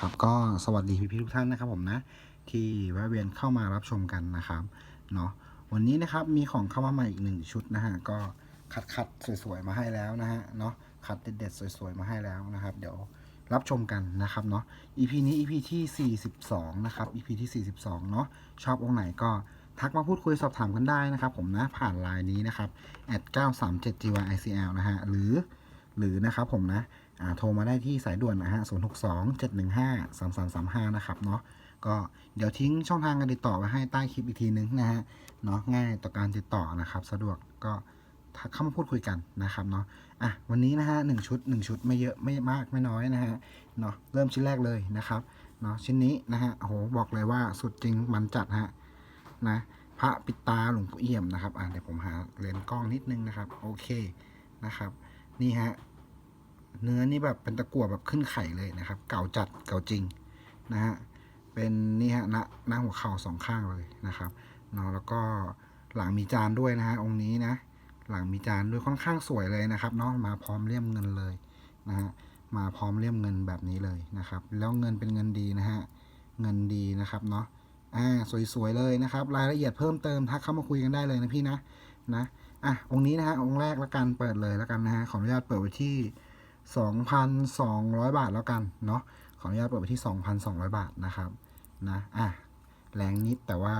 ครับก็สวัสดีพี่พี่ทุกท่านนะครับผมนะที่แวะเวียนเข้ามารับชมกันนะครับเนาะวันนี้นะครับมีของเข้ามาใหม่อีกหนึ่งชุดนะฮะก็คัดคัดสวยๆมาให้แล้วนะฮะเนาะคัดเด็ดๆสวยๆมาให้แล้วนะครับ เดี๋ยวรับชมกันนะครับเนาะ EP นี้ EP ที่ 42 นะครับ EP ที่ 42 เนาะชอบองค์ไหนก็ทักมาพูดคุยสอบถามกันได้นะครับ ผมนะผ่านไลน์นี้นะครับ @937 gycl นะฮะหรือหรือนะครับผมนะ โทรมาได้ที่สายด่วนนะฮะ0 6 2 7 1 5 3 3 3 5นะครับเนาะก็เดี๋ยวทิ้งช่องทางการติดต่อไว้ให้ใต้คลิปอีกทีนึงนะฮะเนาะง่ายต่อการติดต่อนะครับ สะดวกก็เข้ามาพูดคุยกันนะครับเนาะอะวันนี้นะฮะหนึ่งชุดหนึ่งชุดไม่เยอะไม่มากไม่น้อยนะฮะเนาะเริ่มชิ้นแรกเลยนะครับเนาะชิ้นนี้นะฮะโอ้โหบอกเลยว่าสุดจริงมันจัดฮะนะพระปิดตาหลวงปู่เอี่ยมนะครับอะเดี๋ยวผมหาเลนส์กล้องนิดนึงนะครับ โอเคนะครับ นี่ฮะ เนื้อนี่แบบเป็นตะกั่วแบบขึ้นไข่เลยนะครับ เก่าจัดเก่าจริงนะฮะเป็นนี่ฮะหน้าหน้าหัวเข่าสองข้างเลยนะครับเนาะแล้วก็หลังมีจานด้วยนะฮะองค์นี้นะ หลังมีจานด้วยค่อนข้างสวยเลยนะครับเนาะมาพร้อมเลี่ยมเงินเลยนะฮะมาพร้อมเลี่ยมเงินแบบนี้เลยนะครับ แล้วเงินเป็นเงินดีนะฮะเงินดีนะครับเนาะอ่าสวยๆเลยนะครับ รายละเอียดเพิ่มเติมทักเข้ามาคุยกันได้เลยนะพี่นะนะอะองค์นี้นะฮะองค์แรกล้วกันเปิดเลยล้วกันนะฮะขออนุญาตเปิดไว้ที่ 2,200 บาทแล้วกันเนาะขออนุญาตเปิดไปที่ 2,200 บาทนะครับนะอะแรงนิดแต่ว่า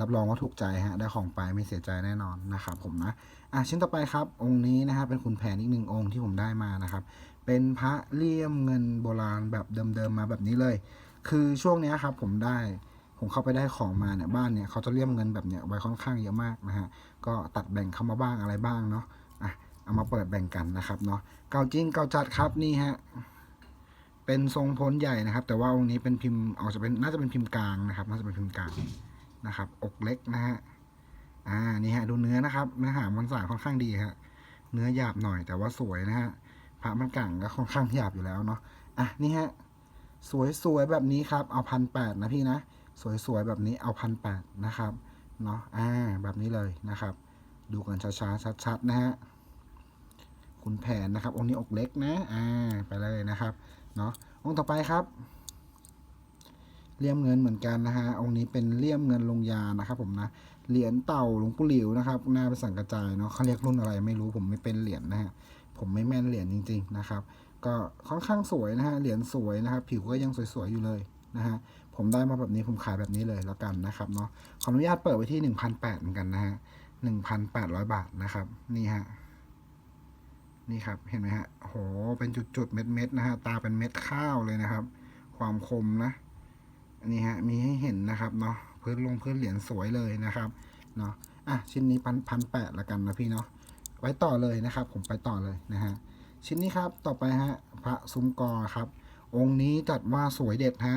รับรองว่าถูกใจฮะได้ของไปไม่เสียใจแน่นอนนะครับผมนะอะชิ้นต่อไปครับ องค์นี้นะฮะเป็นขุนแผนอีกหนึ่งองค์ที่ผมได้มานะครับ เป็นพระเลี่ยมเงินโบราณแบบเดิมๆมาแบบนี้เลย คือช่วงนี้ครับผมได้ผมเข้าไปได้ของมาเนี่ยบ้านเนี่ยเขาจะเลี่ยมเงินแบบเนี้ยไว้ค่อนข้างเยอะมากนะฮะก็ตัดแบ่งเข้ามาบ้างอะไรบ้างเนาะ เอามาเปิดแบ่งกันนะครับเนาะเก่าจริงเก่าจัดครับนี่ฮะเป็นทรงพ้นใหญ่นะครับ แต่ว่าองค์นี้เป็นพิมพ์ออกจะเป็นน่าจะเป็นพิมพ์กลางนะครับ น่าจะเป็นพิมพ์กลางนะครับ อกเล็กนะฮะอ่านี่ฮะดูเนื้อนะครับเนื้อหามันสารค่อนข้างดีฮะเนื้อหยาบหน่อยแต่ว่าสวยนะฮะพระมันกลางก็ค่อนข้างหยาบอยู่แล้วเนาะอะนี่ฮะสวยๆแบบนี้ครับ เอาพันแปดนะพี่นะสวยๆแบบนี้เอาพันแปดนะครับเนาะอ่าแบบนี้เลยนะครับ ดูกันช้าๆชัดๆนะฮะ คุณแผนนะครับ องค์นี้อกเล็กนะ อ่า ไปเลยนะครับ เนาะองค์ต่อไปครับ เลี่ยมเงินเหมือนกันนะฮะ องค์นี้เป็นเลี่ยมเงินลงยานะครับ ผมนะ เหรียญเต่าหลวงปู่หลิวนะครับ หน้าเป็นสังกระจายเนาะเขาเรียกรุ่นอะไรไม่รู้ ผมไม่เป็นเหรียญนะฮะ ผมไม่แม่นเหรียญจริง ๆ นะครับ ก็ค่อนข้างสวยนะฮะ เหรียญสวยนะครับ ผิวก็ยังสวยๆอยู่เลยนะฮะ ผมได้มาแบบนี้ผมขายแบบนี้เลยแล้วกันนะครับเนาะ ขออนุญาตเปิดไว้ที่หนึ่งพันแปดเหมือนกันนะฮะหนึ่งพันแปดร้อยบาทนะครับ นี่ฮะ นี่ครับเห็นไหมฮะโหเป็นจุดๆเม็ดๆนะฮะตาเป็นเม็ดข้าวเลยนะครับ ความคมนะนี่ฮะมีให้เห็นนะครับเนาะพื้นลงพื้นเหรียญสวยเลยนะครับเนาะอะชิ้นนี้พันพันแปดละกันนะพี่เนาะไว้ต่อเลยนะครับ ผมไปต่อเลยนะฮะชิ้นนี้ครับต่อไปฮะพระซุ้มกอครับ องค์นี้จัดว่าสวยเด็ดฮะ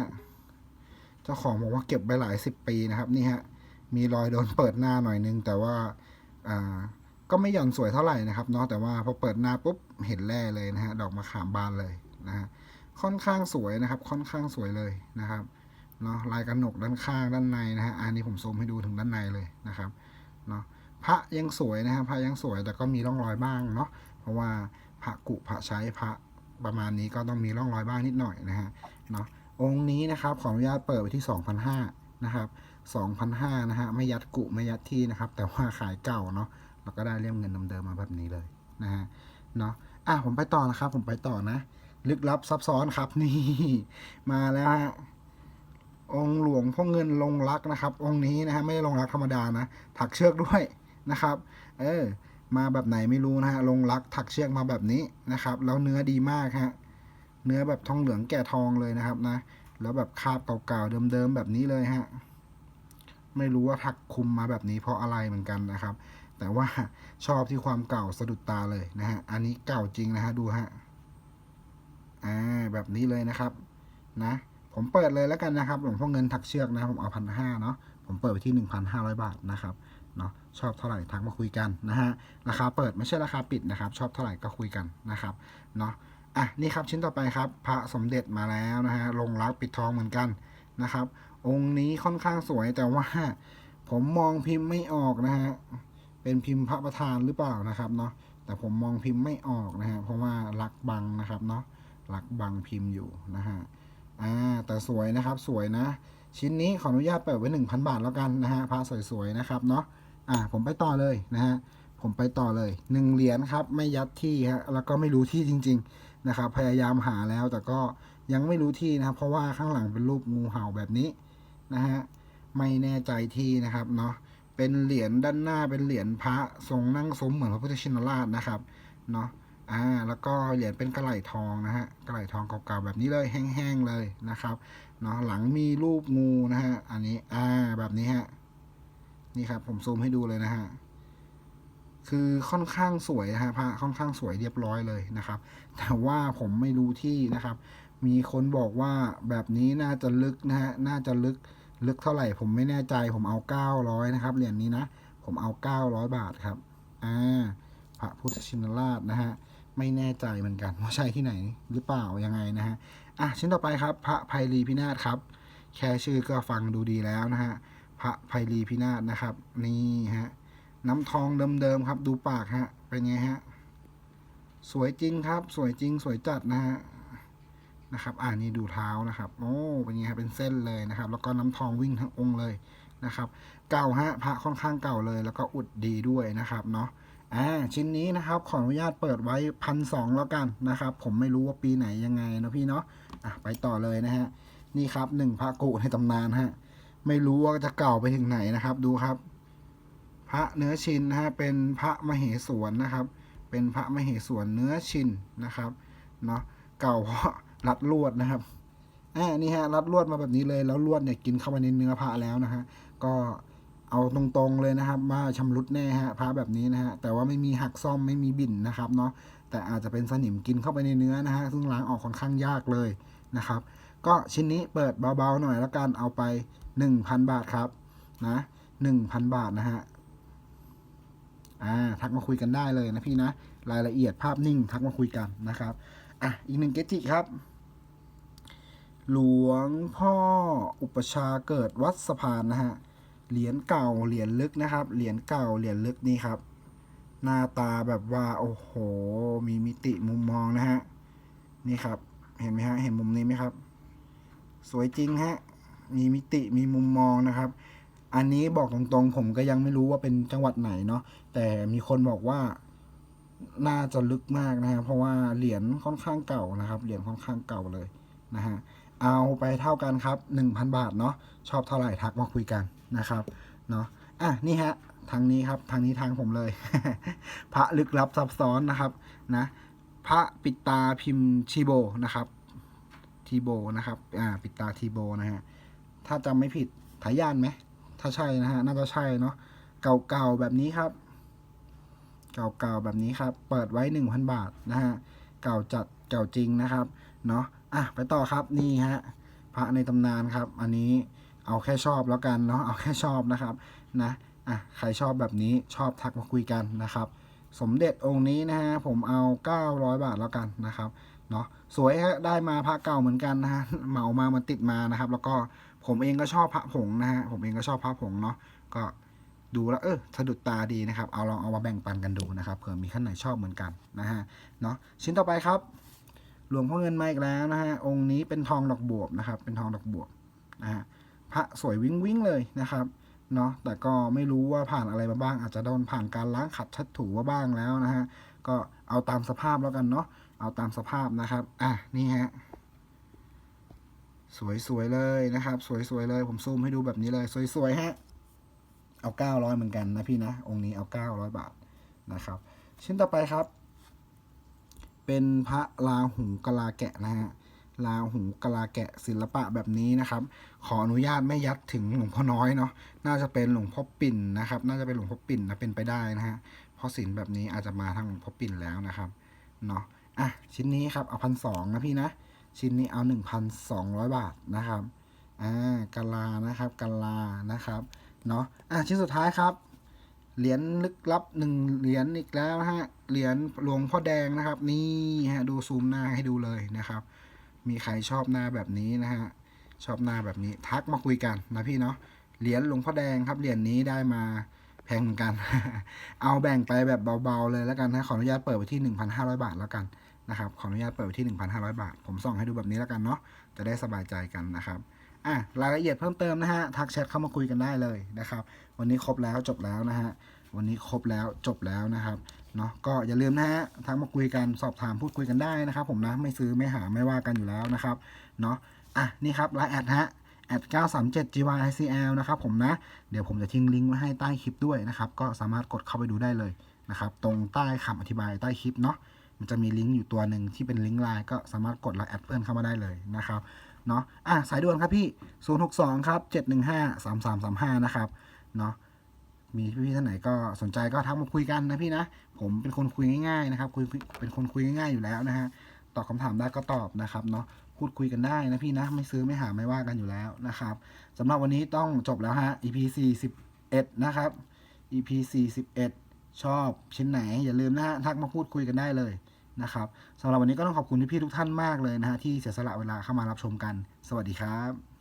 เจ้าของบอกว่าเก็บไปหลายสิบปีนะครับ นี่ฮะมีรอยโดนเปิดหน้าหน่อยนึง แต่ว่าอ่า ก็ไม่หย่อนสวยเท่าไหร่นะครับเนาะแต่ว่าพอเปิดหน้าปุ๊บเห็นแร่เลยนะฮะดอกมะขามบานเลยนะฮะค่อนข้างสวยนะครับ ค่อนข้างสวยเลยนะครับเนาะลายกระหนกด้านข้างด้านในนะฮะอันนี้ผมซูมให้ดูถึงด้านในเลยนะครับเนาะพระยังสวยนะฮะพระยังสวยแต่ก็มีร่องรอยบ้างเนาะเพราะว่าพระกุพระใช้พระประมาณนี้ก็ต้องมีร่องรอยบ้างนิดหน่อยนะฮะเนาะองค์นี้นะครับขออนุญาตเปิดไปที่2,500นะครับ2,500นะฮะไม่ยัดกุไม่ยัดที่นะครับ แต่ว่าขายเก่าเนาะ แล้วก็ได้เลี่ยมเงินเดิมๆมาแบบนี้เลยนะฮะเนาะอะผมไปต่อนะครับ ผมไปต่อนะ ลึกลับซับซ้อนครับนี่ มาแล้วฮะองหลวงพ่อเงินลงรักนะครับ องนี้นะฮะไม่ได้ลงรักธรรมดานะ ถักเชือกด้วยนะครับ เออ มาแบบไหนไม่รู้นะฮะลงรักถักเชือกมาแบบนี้นะครับ แล้วเนื้อดีมากฮะเนื้อแบบทองเหลืองแก่ทองเลยนะครับนะ แล้วแบบคาบเก่าๆเดิมๆแบบนี้เลยฮะไม่รู้ว่าถักคุมมาแบบนี้เพราะอะไรเหมือนกันนะครับ แต่ว่าชอบที่ความเก่าสะดุดตาเลยนะฮะ อันนี้เก่าจริงนะฮะดูฮะ อ่าแบบนี้เลยนะครับ นะ ผมเปิดเลยแล้วกันนะครับหลวงพ่อเงินถักเชือกนะผมเอาพันห้าเนาะ ผมเปิดไปที่หนึ่งพันห้าร้อยบาทนะครับเนาะชอบเท่าไหร่ทักมาคุยกันนะฮะราคาเปิดไม่ใช่ราคาปิดนะครับ ชอบเท่าไหร่ก็คุยกันนะครับเนาะอะนี่ครับชิ้นต่อไปครับ พระสมเด็จมาแล้วนะฮะลงรักปิดทองเหมือนกันนะครับ องค์นี้ค่อนข้างสวยแต่ว่าผมมองพิมพ์ไม่ออกนะฮะ เป็นพิมพ์พระประธานหรือเปล่านะครับเนาะแต่ผมมองพิมพ์ไม่ออกนะฮะเพราะว่าลักบังนะครับเนาะลักบังพิมพ์อยู่นะฮะอ่าแต่สวยนะครับสวยนะ ชิ้นนี้ขออนุญาตเปิดไว้ 1,000 บาทแล้วกันนะฮะพระสวยๆนะครับเนาะอ่าผมไปต่อเลยนะฮะผมไปต่อเลยหนึ่งเหรียญครับไม่ยัดที่ฮะแล้วก็ไม่รู้ที่จริง ๆนะครับ พยายามหาแล้วแต่ก็ยังไม่รู้ที่นะครับ เพราะว่าข้างหลังเป็นรูปงูเห่าแบบนี้นะฮะไม่แน่ใจที่นะครับเนาะ เป็นเหรียญด้านหน้าเป็นเหรียญพระทรงนั่งสมเหมือนพระพุทธชินราชนะครับเนาะอ่าแล้วก็เหรียญเป็นกระไหล่ทองนะฮะกระไหล่ทองเก่าๆแบบนี้เลยแห้งๆเลยนะครับเนาะหลังมีรูปงูนะฮะอันนี้อ่าแบบนี้ฮะนี่ครับผมซูมให้ดูเลยนะฮะคือค่อนข้างสวยนะฮะพระค่อนข้างสวยเรียบร้อยเลยนะครับ แต่ว่าผมไม่รู้ที่นะครับ มีคนบอกว่าแบบนี้น่าจะลึกนะฮะน่าจะลึก ลึกเท่าไหร่ผมไม่แน่ใจผมเอาเก้าร้อยนะครับเหรียญนี้นะ ผมเอาเก้าร้อยบาทครับ อ่า พระพุทธชินราชนะฮะ ไม่แน่ใจเหมือนกันว่าใช่ที่ไหนหรือเปล่ายังไงนะฮะ อะชิ้นต่อไปครับ พระไพรีพินาศครับ แค่ชื่อก็ฟังดูดีแล้วนะฮะ พระไพรีพินาศนะครับ นี่ฮะ น้ำทองเดิมๆครับ ดูปากฮะ เป็นไงฮะ สวยจริงครับ สวยจริง สวยจัดนะฮะ นะครับอ่านี่ดูเท้านะครับโอ้เป็นไงครับเป็นเส้นเลยนะครับ แล้วก็น้ำทองวิ่งทั้งองค์เลยนะครับ เก่าฮะพระค่อนข้างเก่าเลย แล้วก็อุดดีด้วยนะครับเนาะอ่าชิ้นนี้นะครับขออนุญาตเปิดไว้พันสองแล้วกันนะครับ ผมไม่รู้ว่าปีไหนยังไงนะพี่เนาะอะไปต่อเลยนะฮะนี่ครับหนึ่งพระกุในตำนานฮะไม่รู้ว่าจะเก่าไปถึงไหนนะครับ ดูครับ พระเนื้อชินนะฮะเป็นพระมเหสวนนะครับ เป็นพระมเหสวนเนื้อชินนะครับเนาะเก่าเพราะ รัดลวดนะครับอ่านี่ฮะรัดลวดมาแบบนี้เลย แล้วลวดเนี่ยกินเข้าไปในเนื้อพระแล้วนะฮะก็เอาตรงๆเลยนะครับว่าชำรุดแน่ฮะพระแบบนี้นะฮะแต่ว่าไม่มีหักซ่อมไม่มีบิ่นนะครับเนาะแต่อาจจะเป็นสนิมกินเข้าไปในเนื้อนะฮะซึ่งล้างออกค่อนข้างยากเลยนะครับ ก็ชิ้นนี้เปิดเบาๆหน่อยแล้วกันเอาไป 1,000 บาทครับนะ1,000 บาทนะฮะอ่าทักมาคุยกันได้เลยนะพี่นะ รายละเอียดภาพนิ่งทักมาคุยกันนะครับอะอีกหนึ่งเกจิครับ หลวงพ่ออุปชาเกิดวัดสะพานนะฮะ เหรียญเก่าเหรียญลึกนะครับ เหรียญเก่าเหรียญลึกนี่ครับ หน้าตาแบบว่าโอ้โห มีมิติมุมมองนะฮะ นี่ครับ เห็นไหมฮะ เห็นมุมนี้ไหมครับ สวยจริงฮะ มีมิติมีมุมมองนะครับ อันนี้บอกตรงๆ ผมก็ยังไม่รู้ว่าเป็นจังหวัดไหนเนาะ แต่มีคนบอกว่าน่าจะลึกมากนะฮะ เพราะว่าเหรียญค่อนข้างเก่านะครับ เหรียญค่อนข้างเก่าเลยนะฮะ เอาไปเท่ากันครับ 1,000 บาทเนาะชอบเท่าไหร่ทักมาคุยกันนะครับเนาะอะนี่ฮะทางนี้ครับทางนี้ทางผมเลย พระลึกลับซับซ้อนนะครับนะพระปิดตาพิมพ์ชีโบนะครับทีโบนะครับอ่าปิดตาทีโบนะฮะถ้าจำไม่ผิดถายานไหมถ้าใช่นะฮะน่าจะใช่เนาะเก่าๆแบบนี้ครับ เก่าๆแบบนี้ครับ เปิดไว้หนึ่งพันบาทนะฮะเก่าจัดเก่าจริงนะครับเนาะ อะไปต่อครับนี่ฮะพระในตำนานครับ อันนี้เอาแค่ชอบแล้วกันเนาะเอาแค่ชอบนะครับนะอะใครชอบแบบนี้ชอบทักมาคุยกันนะครับ สมเด็จองค์นี้นะฮะผมเอา 900 บาทแล้วกันนะครับเนาะสวยฮะได้มาพระเก่าเหมือนกันนะฮะเหมามามันติดมานะครับ แล้วก็ผมเองก็ชอบพระผงนะฮะผมเองก็ชอบพระผงเนาะก็ดูแล้วเออสะดุดตาดีนะครับ เอาลองเอามาแบ่งปันกันดูนะครับเผื่อมีท่านไหนชอบเหมือนกันนะฮะเนาะชิ้นต่อไปครับ ลวงพ่อเงินมาอีกแล้วนะฮะองค์นี้เป็นทองดอกบวบนะครับ เป็นทองดอกบวบนะฮะพระสวยวิ้งวิ้งเลยนะครับเนาะแต่ก็ไม่รู้ว่าผ่านอะไรมาบ้างอาจจะโดนผ่านการล้างขัดชัดถูมาบ้างแล้วนะฮะก็เอาตามสภาพแล้วกันเนาะเอาตามสภาพนะครับอะนี่ฮะสวยๆเลยนะครับ สวยๆเลย ผมซูมให้ดูแบบนี้เลย สวยๆฮะเอาเก้าร้อยเหมือนกันนะพี่นะ องค์นี้เอาเก้าร้อยบาทนะครับ ชิ้นต่อไปครับ เป็นพระลาหูกะลาแกะนะฮะลาหูกะลาแกะศิลปะแบบนี้นะครับ ขออนุญาตไม่ยัดถึงหลวงพ่อน้อยเนาะน่าจะเป็นหลวงพ่อปิ่นนะครับ น่าจะเป็นหลวงพ่อปิ่นนะเป็นไปได้นะฮะเพราะศิลป์แบบนี้อาจจะมาทางหลวงพ่อปิ่นแล้วนะครับเนาะอะชิ้นนี้ครับเอาพันสองนะพี่นะชิ้นนี้เอาหนึ่งพันสองร้อยบาทนะครับอ่ากะลานะครับกะลานะครับเนาะอะชิ้นสุดท้ายครับ เหรียญลึกลับหนึ่งเหรียญอีกแล้วฮะเหรียญหลวงพ่อแดงนะครับ นี่ฮะดูซูมหน้าให้ดูเลยนะครับ มีใครชอบหน้าแบบนี้นะฮะชอบหน้าแบบนี้ทักมาคุยกันนะพี่เนาะเหรียญหลวงพ่อแดงครับเหรียญนี้ได้มาแพงเหมือนกัน เอาแบ่งไปแบบเบาๆเลยแล้วกันนะขออนุญาตเปิดไปที่ 1,500 บาทแล้วกันนะครับขออนุญาตเปิดไว้ที่ 1,500 บาท ผมส่องให้ดูแบบนี้แล้วกันเนาะจะได้สบายใจกันนะครับ อะรายละเอียดเพิ่มเติมนะฮะทักแชทเข้ามาคุยกันได้เลยนะครับ วันนี้ครบแล้วจบแล้วนะฮะวันนี้ครบแล้วจบแล้วนะครับเนาะก็อย่าลืมนะฮะทักมาคุยกันสอบถามพูดคุยกันได้นะครับ ผมนะไม่ซื้อไม่หาไม่ว่ากันอยู่แล้วนะครับเนาะอะนี่ครับไลน์แอดฮะแอด937 gycl นะครับผมนะ เดี๋ยวผมจะทิ้งลิงก์ไว้ให้ใต้คลิปด้วยนะครับ ก็สามารถกดเข้าไปดูได้เลยนะครับ ตรงใต้คำอธิบายใต้คลิปเนาะมันจะมีลิงก์อยู่ตัวหนึ่งที่เป็นลิงก์ไลน์ก็สามารถกดไลน์แอดเพื่อนเข้ามาได้เลยนะครับ เนาะอะสายด่วนครับพี่ 062 ครับ 715 3335 นะครับเนาะมีพี่ๆท่านไหนก็สนใจก็ทักมาคุยกันนะพี่นะ ผมเป็นคนคุยง่ายๆนะครับคุยเป็นคนคุยง่ายๆอยู่แล้วนะฮะตอบคำถามได้ก็ตอบนะครับเนาะพูดคุยกันได้นะพี่นะ ไม่ซื้อไม่หาไม่ว่ากันอยู่แล้วนะครับสำหรับวันนี้ต้องจบแล้วฮะ EP 41นะครับ EP 41ชอบชิ้นไหนอย่าลืมนะฮะทักมาพูดคุยกันได้เลย นะครับสำหรับวันนี้ก็ต้องขอบคุณพี่ๆทุกท่านมากเลยนะฮะที่เสียสละเวลาเข้ามารับชมกัน สวัสดีครับ